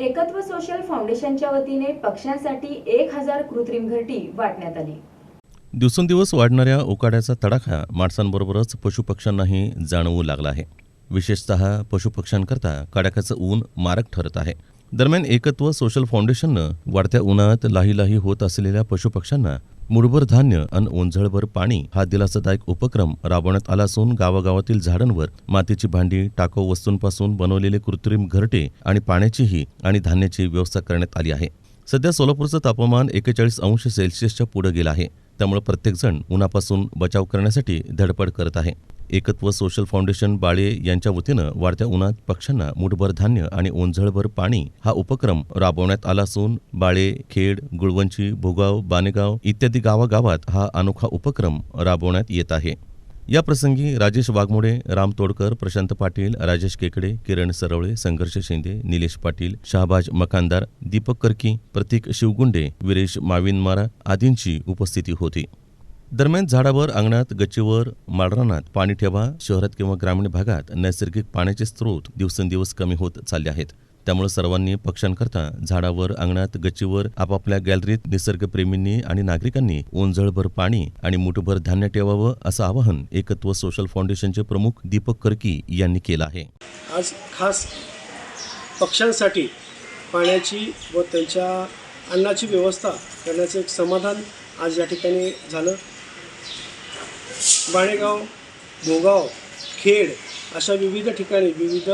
एकत्व सोशल फाउंडेशनच्या वतीने पक्ष्यांसाठी एक हजार कृत्रिम घरटी वाटण्यात आली. दिवसेंदिवस वाढणाऱ्या उकाड्याचा तडाखा माणसांबरोबरच पशुपक्ष्यांनाही जाणवू लागला आहे. विशेषतः पशुपक्ष्यांकरता कडाक्याचं ऊन मारक ठरत आहे. दरम्यान एकत्व सोशल फाउंडेशननं वाढत्या उन्हात लाही लाही होत असलेल्या पशुपक्ष्यांना मुठभर धान्य आणि ओंझळभर पाणी हा दिलासादायक उपक्रम राबवण्यात आला असून गावागावातील झाडांवर मातीची भांडी टाकाऊ वस्तूंपासून बनवलेले कृत्रिम घरटे आणि पाण्याचीही आणि धान्याची व्यवस्था करण्यात आली आहे. सध्या सोलापूरचं तापमान एकेचाळीस अंश सेल्सिअसच्या पुढे गेलं आहे. त्यामुळे प्रत्येकजण उन्हापासून बचाव करण्यासाठी धडपड करत आहे. एकत्व सोशल फाउंडेशन बाळे यांच्या वतीनं वाढत्या उन्हात पक्ष्यांना मुठभर धान्य आणि ओंझळभर पाणी हा उपक्रम राबवण्यात आला असून बाळे खेड गुळवंची भोगाव बानेगाव इत्यादी गावागावात हा अनोखा उपक्रम राबवण्यात येत आहे. या प्रसंगी राजेश वाघमोडे राम तोडकर प्रशांत पाटील राजेश केकडे किरण सरवळे संघर्ष शिंदे निलेश पाटील शहाबाज मकानदार दीपक कर्की प्रतीक शिवगुंडे विरेश माविनमारा आदींची उपस्थिती होती. दरम्यान झाडावर अंगणात गच्चीवर माळरानात पाणी ठेवा. शहरात किंवा ग्रामीण भागात नैसर्गिक पाण्याचे स्रोत दिवसेंदिवस कमी होत चालले आहेत. त्यामुळे सर्वांनी पक्ष्यांकरता झाडावर अंगणात गच्चीवर आपापल्या गॅलरीत निसर्गप्रेमींनी आणि नागरिकांनी ओंजळभर पाणी आणि मुठभर धान्य ठेवावं असं आवाहन एकत्व सोशल फाउंडेशनचे प्रमुख दीपक करकी यांनी केलं आहे. आज खास पक्ष्यांसाठी पाण्याची व त्यांच्या अन्नाची व्यवस्था करण्याचं एक समाधान आज या ठिकाणी झालं. बाणेगाव भोगाव खेड अशा विविध ठिकाणी विविध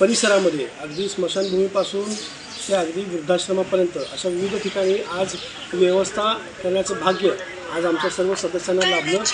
परिसरामध्ये अगदी स्मशानभूमीपासून ते अगदी वृद्धाश्रमापर्यंत अशा विविध ठिकाणी आज व्यवस्था करण्याचं भाग्य आज आमच्या सर्व सदस्यांना लाभलं.